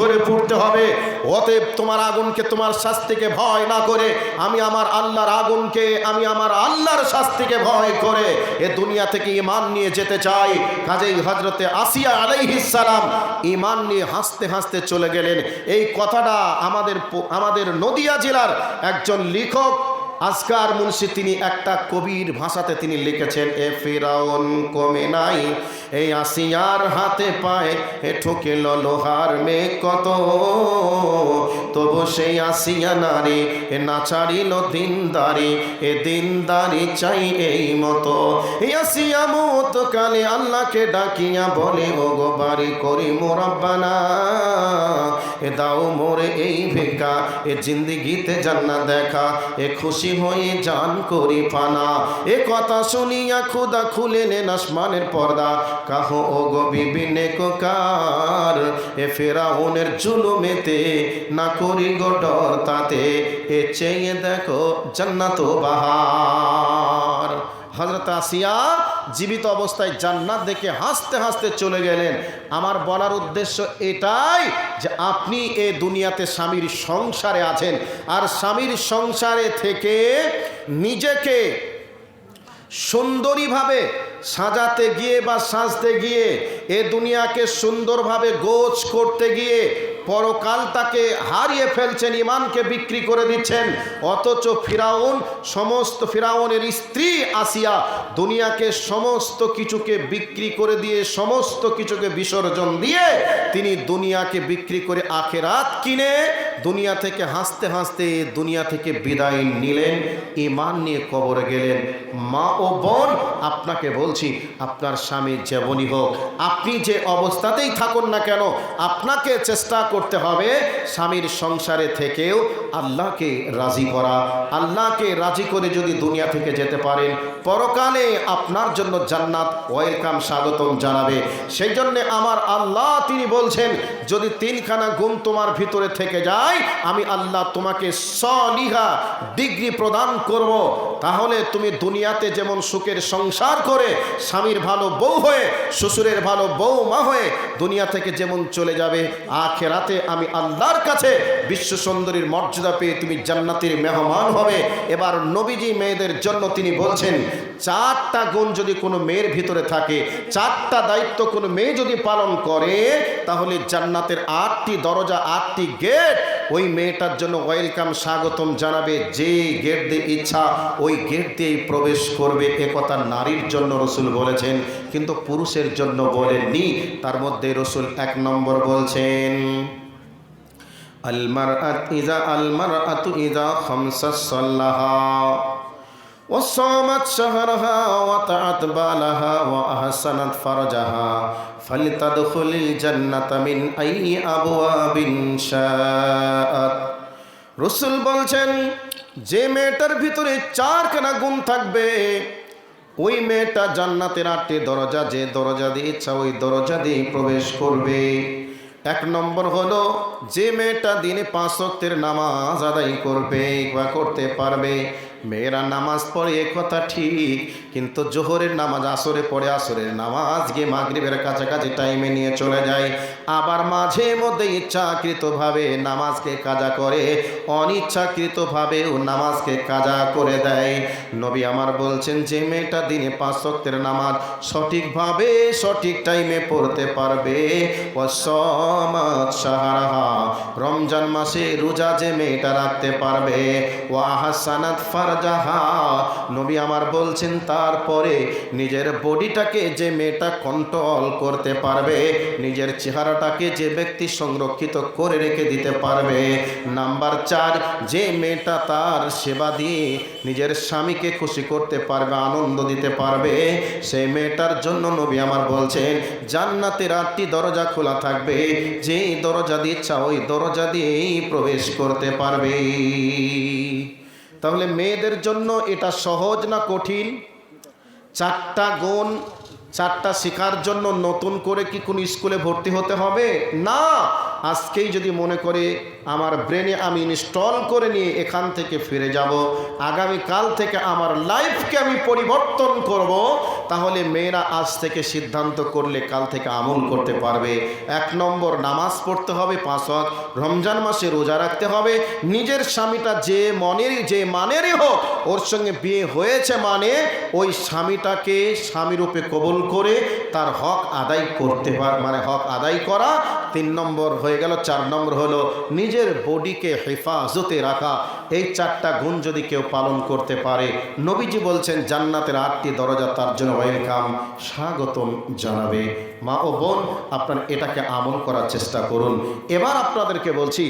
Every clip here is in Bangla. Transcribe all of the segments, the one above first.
ধরে পড়তে হবে। অতএব তোমার আগুনকে তোমার শাস্তিকে ভয় না করে, আমি আমার আল্লাহর আগুনকে, আমি আমার আল্লাহর শাস্তিকে ভয় করে এ দুনিয়া থেকে ইমান নিয়ে যেতে চাই। কাজেই হজরতে আসিয়া সালাম ইমান নিয়ে হাসতে হাসতে চলে গেলেন। এই কথাটা আমাদের আমাদের নদিয়া জেলার একজন লেখক আজকার মুন্সি তিনি একটা কবির ভাষাতে তিনি লিখেছেন, এ ফেরাউন কমে নাই এই আসিয়ার হাতে পায় এ ঠোকেল লোহার মে কত। তবু সেই আসিয়া নারী, এ না ছাড়িল দিনদারি, এ দিনদারি চাই এই মতো। এই আসিয়া মত কালে আল্লাহকে ডাকিয়া বলে ও গো বাড়ি করি মোরাব্বানা, এ দাও মোরে এই ভেকা এ জিন্দিগিতে জান্নাত দেখা, এ খুশি হয়ে জান করি ফানা। এ কথা শুনিয়া খুদা খুলে নেন আসমানের পর্দা। কাহ ও গো বিবিনে কোকার এ ফেরাউনের জুলুমেতে না করি গো ডর তাতে এ চেয়ে দেখো জান্নাত বাহার। হজরত আসিয়া জীবিত অবস্থায় জান্নাত দেখে হাসতে হাসতে চলে গেলেন। আমার বলার উদ্দেশ্য এটাই যে আপনি এ দুনিয়াতে স্বামীর সংসারে আছেন। আর স্বামীর সংসারে থেকে নিজেকে সুন্দরীভাবে সাজাতে গিয়ে বা সাজতে গিয়ে, এ দুনিয়াকে সুন্দরভাবে গোছ করতে গিয়ে পরকালটাকে হারিয়ে ফেলছেন, ইমানকে বিক্রি করে দিচ্ছেন। অথচ ফিরাউন, সমস্ত ফিরাউনের স্ত্রী আসিয়া দুনিয়াকে সমস্ত কিছুকে বিক্রি করে দিয়ে, সমস্ত কিছুকে বিসর্জন দিয়ে তিনি দুনিয়াকে বিক্রি করে আখেরাত কিনে দুনিয়া থেকে হাসতে হাসতে দুনিয়া থেকে বিদায় নিলেন, ইমান নিয়ে কবরে গেলেন। মা ও বোন, আপনাকে বলছি, আপনার স্বামী যেমনই হোক, আপনি যে অবস্থাতেই থাকুন না কেন, আপনাকে চেষ্টা করতে হবে। স্বামীর সংসারে থেকেও আল্লাহকে রাজি করা, আল্লাহকে রাজি করে যদি দুনিয়া থেকে যেতে পারেন, পরকালে আপনার জন্য জান্নাত ওয়েলকাম, স্বাগতম জানাবে। সেই জন্যে আমার আল্লাহ তিনি বলছেন, যদি তিনখানা গুণ তোমার ভিতরে থেকে যায়, আমি আল্লাহ তোমাকে সলিহা ডিগ্রি প্রদান করব। তাহলে তুমি দুনিয়াতে যেমন সুখের সংসার করে, স্বামীর ভালো বউ হয়ে, শ্বশুরের ভালো বউ মা হয়ে দুনিয়া থেকে যেমন চলে যাবে, আখেরাতে আমি আল্লাহর কাছে বিশ্ব সুন্দরীর মর্যাদা পেয়ে তুমি জান্নাতের মেহমান হবে। এবার নবীজি মেয়েদের জন্য তিনি বলছেন, চারটা গুণ যদি কোনো মেয়ের ভিতরে থাকে, চারটা দায়িত্ব কোনো মেয়ে যদি পালন করে, তাহলে জান্নাতের আটটি দরজা, আটটি গেট ওই মেয়েটার জন্য ওয়েলকাম স্বাগতম জানাবে যে গেট দিয়ে ইচ্ছা ওই গেট দিয়েই প্রবেশ করবে। একথা নারীর জন্য রসুল বলেছেন, কিন্তু পুরুষের জন্য বলেননি। তার মধ্যে রসুল এক নম্বর বলছেন আলমার ইজা আলমার আত ইজা খমসা وصامت شهرها وطاعت بالها وأحسنت فرجها فلتدخل الجنة من أي أبواب شاءت রসুল বলছেন যে মেয়েটার ভিতরে চারখানা গুণ থাকবে ওই মেয়েটা জান্নাতের আটটি দরজা যে দরজা দিয়ে ইচ্ছা ওই দরজা দিয়ে প্রবেশ করবে এক নম্বর হলো, যে মেয়েটা দিনে পাঁচ সত্যের নামাজ আদায় করবে, বা করতে পারবে, মেয়েরা নামাজ পড়ে এ কথা ঠিক, কিন্তু জোহরের নামাজ, আসরে পড়ে আসরের নামাজ গিয়ে মাগরীবের কাছাকাছি টাইমে নিয়ে চলে যায়। আবার মাঝে মধ্যে ইচ্ছাকৃতভাবে নামাজকে কাজা করে অনিচ্ছাকৃতভাবেও নামাজকে কাজা করে দেয়। নবী আমার বলছেন, যে মেয়েটা দিনে পাঁচ ওয়াক্তের নামাজ সঠিকভাবে, সঠিক টাইমে পড়তে পারবে। রমজান মাসে রোজা যে মেয়েটা রাখতে পারবে। ও আহাসানাত ফারজাহা। নবী আমার বলছেন, তারপরে নিজের বডিটাকে যে মেয়েটা কন্ট্রোল করতে পারবে, নিজের চেহারাটাকে যে ব্যক্তি সংরক্ষিত করে রেখে দিতে পারবে, নাম্বার চার, যে মেয়েটা তার সেবা দিয়ে নিজের স্বামীকে খুশি করতে পারবে, আনন্দ দিতে পারবে সেই মেয়েটার জন্য নবী আমার বলছেন জান্নাতের আটটি দরজা খোলা থাকবে, যেই দরজা দিয়ে ইচ্ছা ওই দরজা দিয়েই প্রবেশ করতে পারবে। তাহলে মেয়েদের জন্য এটা সহজ না কঠিন? চারটা গুণ চারটা শেখার জন্য নতুন করে কি কোন স্কুলে ভর্তি হতে হবে? না! আজকেই যদি মনে করে আমার ব্রেনে আমি ইনস্টল করে নিয়ে এখান থেকে ফিরে যাব, আগামী কাল থেকে আমার লাইফকে আমি পরিবর্তন করব, তাহলে মেয়েরা আজ থেকে সিদ্ধান্ত করলে কাল থেকে আমল করতে পারবে। এক নম্বর, নামাজ পড়তে হবে পাঁচ ওয়াক্ত, রমজান মাসে রোজা রাখতে হবে। নিজের স্বামীটা যে মনেরই, যে মানেরই হোক, ওর সঙ্গে বিয়ে হয়েছে মানে ওই স্বামীটাকে স্বামীরূপে কবুল করে তার হক আদায় করতে পার মানে হক আদায় করা। তিন নম্বর হয়ে গেল, চার নম্বর হলো নিজের বডিকে হেফাজতে রাখা। এই চারটা গুণ যদি কেউ পালন করতে পারে, নবীজি বলছেন, জান্নাতের আটটি দরজা তার জন্য ওয়েলকাম, স্বাগতম জানাবে। মা ও বোন, আপনার এটাকে আমল করার চেষ্টা করুন। এবার আপনাদেরকে বলছি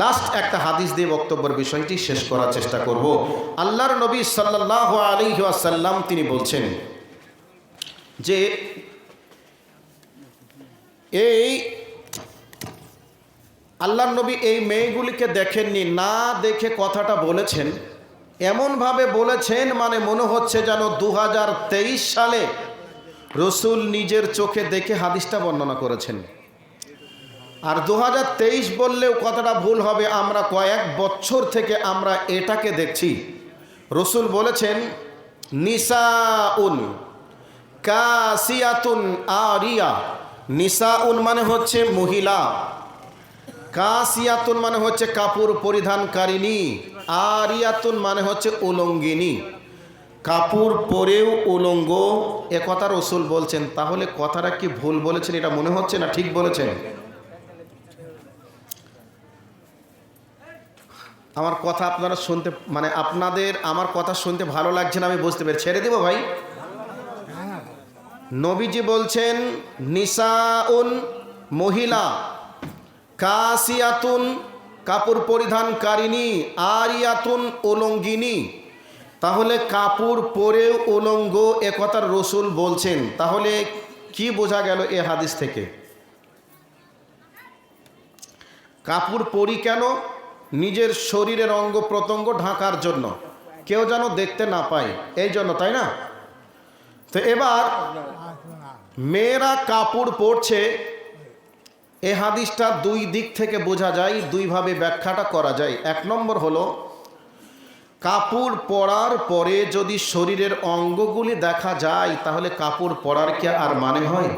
লাস্ট একটা হাদিস দিয়ে বক্তব্যের বিষয়টি শেষ করার চেষ্টা করব। আল্লাহর নবী সাল্লাহ আলী আসাল্লাম তিনি বলছেন যে, এই আল্লাহর নবী এই মেয়েগুলিকে দেখেননি, না দেখে কথাটা বলেছেন। এমনভাবে বলেছেন মানে মনে হচ্ছে যেন দু হাজার তেইশ সালে রসুল নিজের চোখে দেখে হাদিসটা বর্ণনা করেছেন। আর দু হাজার তেইশ বললেও কথাটা ভুল হবে, আমরা কয়েক বছর থেকে আমরা এটাকে দেখছি। রসুল বলেছেন, নিসাউন কাসিয়াতুন আরিয়া। নিসাউন মানে হচ্ছে মহিলা। কাসিয়াতুন মানে হচ্ছে কাপড় পরিধানকারিণী আরিয়াতুন মানে হচ্ছে উলঙ্গিনী। কাপড় পরেও উলঙ্গ এ কথা রসুল বলছেন। তাহলে কথাটা কি ভুল বলেছেন এটা মনে হচ্ছে না ঠিক বলেছেন? আমার কথা আপনারা শুনতে মানে আপনাদের আমার কথা শুনতে ভালো লাগছে না আমি বুঝতে পেরেছি। ছেড়ে দেবো ভাই? নবীজি বলছেন নিসাউন মহিলা। কাসিয়াতুন, কাপড় পরিধানকারিণী, আরিয়াতুন ওলঙ্গিনী তাহলে কাপড় পরে উলঙ্গ এ কথার রসুল বলছেন। তাহলে কি বোঝা গেল এ হাদিস থেকে? কাপড় পরি কেন? নিজের শরীরের অঙ্গ প্রত্যঙ্গ ঢাকার জন্য। কেউ যেন দেখতে না পায়, এই জন্য, তাই না? তো এবার মেয়েরা কাপড় পরছে এ হাদিসটা দুই দিক থেকে বোঝা যায়, দুইভাবে ব্যাখ্যাটা করা যায়। এক নম্বর হলো, কাপড় পরার পরে যদি শরীরের অঙ্গগুলি দেখা যায়, তাহলে কাপড় পরার কি আর মানে হয়?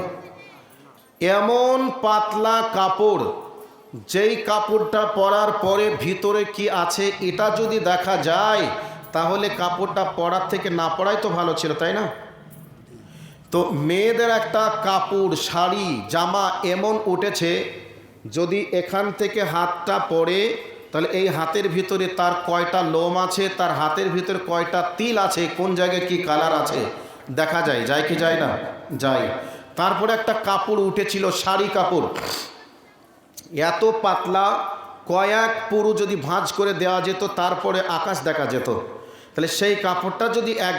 এমন পাতলা কাপড়, যেই কাপড়টা পরার পরে ভিতরে কি আছে, এটা যদি দেখা যায়, তাহলে কাপড়টা পরার থেকে না পরাই তো ভালো ছিল, তাই না? তো মেয়েদের একটা কাপড়, শাড়ি, জামা এমন উঠেছে, যদি এখান থেকে হাতটা পড়ে, তাহলে এই হাতের ভিতরে তার কয়টা লোম আছে, তার হাতের ভিতরে কয়টা তিল আছে, কোন জায়গায় কি কালার আছে, দেখা যায় যায় কি যায় না? যায়। তারপরে একটা কাপড় উঠেছিল, শাড়ি কাপড়। এত পাতলা, কয়েক পুরু যদি ভাঁজ করে দেওয়া যেত, তারপরে আকাশ দেখা যেত। তাহলে সেই কাপড়টা যদি এক